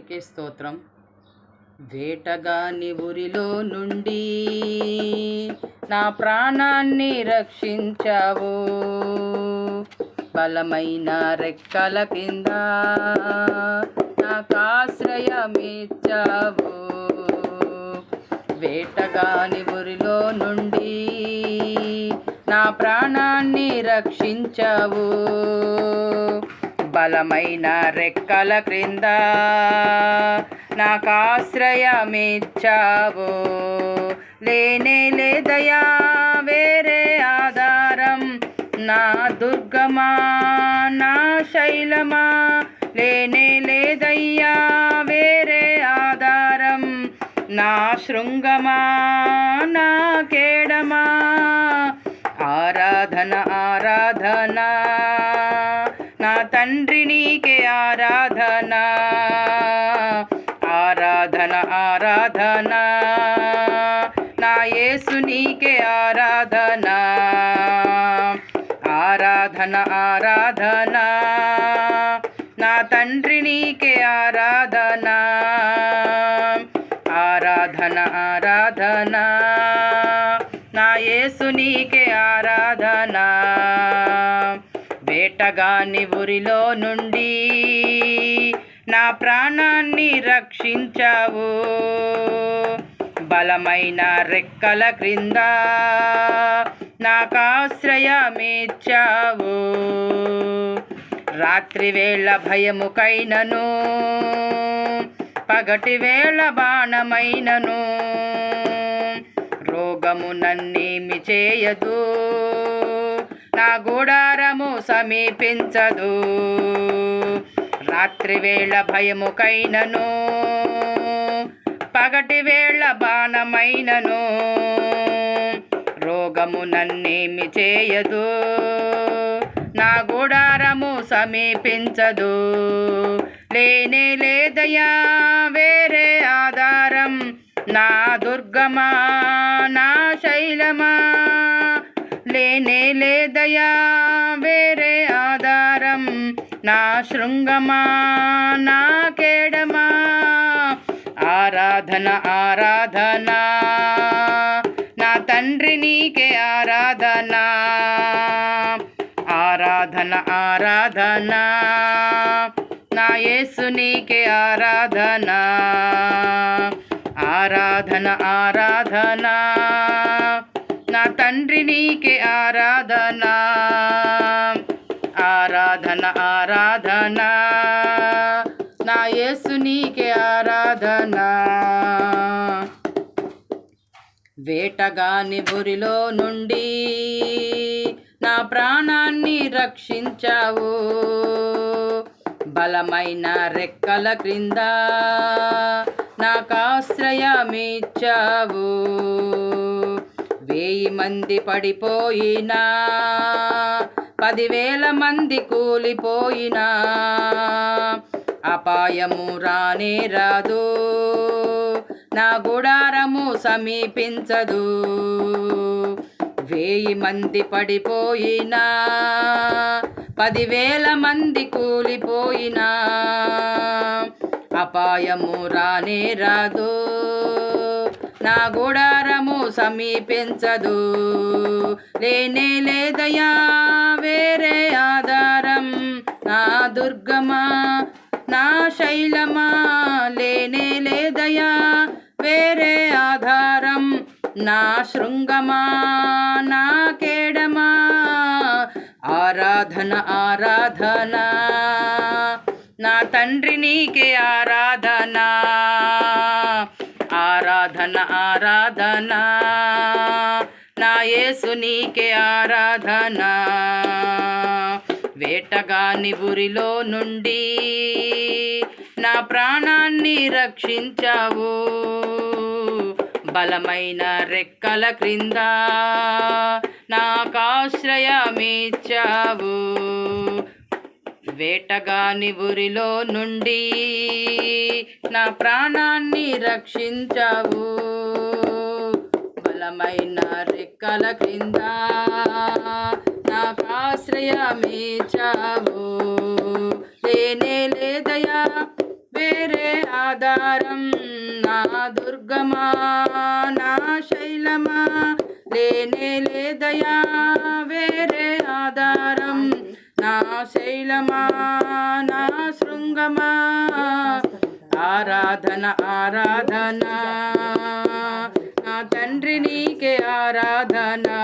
దేవునికి స్తోత్రం. వేటగాని ఊరిలో నుండి నా ప్రాణాన్ని రక్షించావు. బలమైన రెక్కల కింద నాకు ఆశ్రయమిచ్చావు. వేటగాని ఊరిలో నుండి నా ప్రాణాన్ని రక్షించావు. బలమైన రెక్కల క్రింద నాకు ఆశ్రయమిచ్చావు లేనే లేదయా వేరే ఆధారం. నా దుర్గమా నా శైలమా? లేనే లేదయ్యా వేరే ఆధారం. నా శృంగమా నా కేడమా? ఆరాధన ఆరాధన నా తండ్రి నీకే ఆరాధన ఆరాధన ఆరాధన నా యేసు నీకే ఆరాధన ఆరాధన ఆరాధన నా తండ్రి నీకే ఆరాధన ఆరాధన ఆరాధన నా యేసు నీకే ఆరాధన వేటగాని ఊరిలో నుండి నా ప్రాణాన్ని రక్షించావు. బలమైన రెక్కల క్రింద నాకాశ్రయమిచ్చావు. రాత్రివేళ భయముకైనను పగటి వేళ బాణమైనను. రోగము నన్నేమి చేయదు. నా గుడారము సమీపించదు. రాత్రి వేళ భయముకైనను పగటి వేళ బాణమైనను. రోగము నన్నేమి చేయదు నా గుడారము సమీపించదు. లేనే లేదయా వేరే ఆధారం నా దుర్గమా నా శైలమా? లేనే లేదయా వేరే ఆధారం నా శృంగమా నా కేడమా ఆరాధన ఆరాధన నా తండ్రి నీకే ఆరాధన ఆరాధన ఆరాధన నా యేసు నీకే ఆరాధన ఆరాధన ఆరాధన నా తండ్రి నీకే ఆరాధన. ఆరాధన ఆరాధన. నా యేసు నీకే ఆరాధన. వేటగాని బురిలో నుండి నా ప్రాణాన్ని రక్షించావు. బలమైన రెక్కల క్రింద నాకు ఆశ్రయమిచ్చావు వెయ్యి మంది పడిపోయినా పదివేల మంది కూలిపోయినా. అపాయము రానే రాదు నా గుడారము సమీపించదు. వెయ్యి మంది పడిపోయినా పదివేల మంది కూలిపోయినా. అపాయము రానే రాదు. నా గుడారము సమీపించదు. లేనే లేదయా వేరే ఆధారం? నా దుర్గమా? నా శైలమా? లేనే లేదయా వేరే ఆధారం? నా శృంగమా? నా కేడమా? ఆరాధన ఆరాధన? నా తండ్రి నీకే ఆరాధన? ఆరాధన ఆరాధన. నా యేసు నీకే ఆరాధన. వేటగాని ఊరిలో నుండి నా ప్రాణాన్ని రక్షించావు. బలమైన రెక్కల క్రింద నాకు ఆశ్రయమిచ్చావు వేటగాని ఊరిలో నుండి నా ప్రాణాన్ని రక్షించావు. బలమైన రెక్కల క్రింద నాకు ఆశ్రయమిచ్చావు. లేనే లేదయా వేరే ఆధారం నా దుర్గమా నా శైలమా? లేనే లేదయా వేరే ఆధారం శైలమా నా శృంగమా? ఆరాధన ఆరాధన. నా తండ్రి నీకే ఆరాధనా.